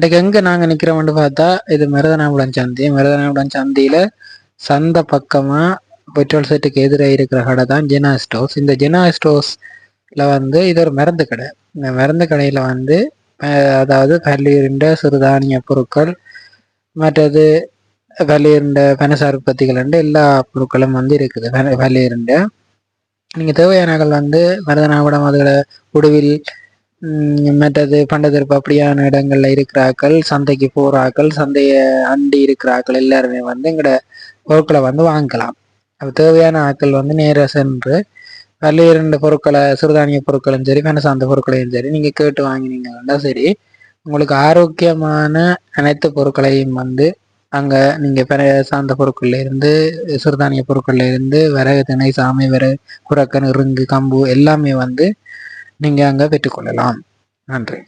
இன்றைக்கு எங்கே நாங்கள் நிற்கிறோம்னு பார்த்தா இது மருதனாபுரம் சந்தி. மருதனாபுரம் சந்தியில் சந்தை பக்கமாக பெட்ரோல் செட்டுக்கு எதிராக இருக்கிற கடை தான் ஜெனா ஸ்டோர்ஸ் இந்த ஜெனா ஸ்டோர்ஸில் வந்து இது ஒரு மருந்து கடை. இந்த மருந்து கடையில் வந்து அதாவது பள்ளியிருந்த சிறுதானிய பொருட்கள் மற்றது பள்ளியிருந்த பனசார் உற்பத்திகள் எல்லா பொருட்களும் வந்து இருக்குது. பள்ளியிருந்த நீங்கள் தேவையானகள் வந்து மருதனாபுரம் அதில் உடுவில் மற்றது பண்டத்திருப்பு அப்படியான இடங்கள்ல இருக்கிறாக்கள் சந்தைக்கு போறாக்கள் சந்தையை அண்டி இருக்கிறாக்கள் எல்லாருமே வந்து எங்களோட பொருட்களை வந்து வாங்கலாம். அப்போ தேவையான ஆட்கள் வந்து நேராக சென்று பல்வேறு பொருட்களை சிறுதானிய பொருட்களும் சரி பண சார்ந்த பொருட்களையும் சரி நீங்கள் கேட்டு வாங்கினீங்கன்னா சரி உங்களுக்கு ஆரோக்கியமான அனைத்து பொருட்களையும் வந்து அங்கே நீங்கள் பிற சார்ந்த பொருட்கள்ல இருந்து சிறுதானிய பொருட்கள்ல இருந்து விறகு திணை சாமை விறகு குரக்கன் இருங்கு கம்பு எல்லாமே வந்து நீங்கள் அங்கே பெற்றுக்கொள்ளலாம். நன்றி.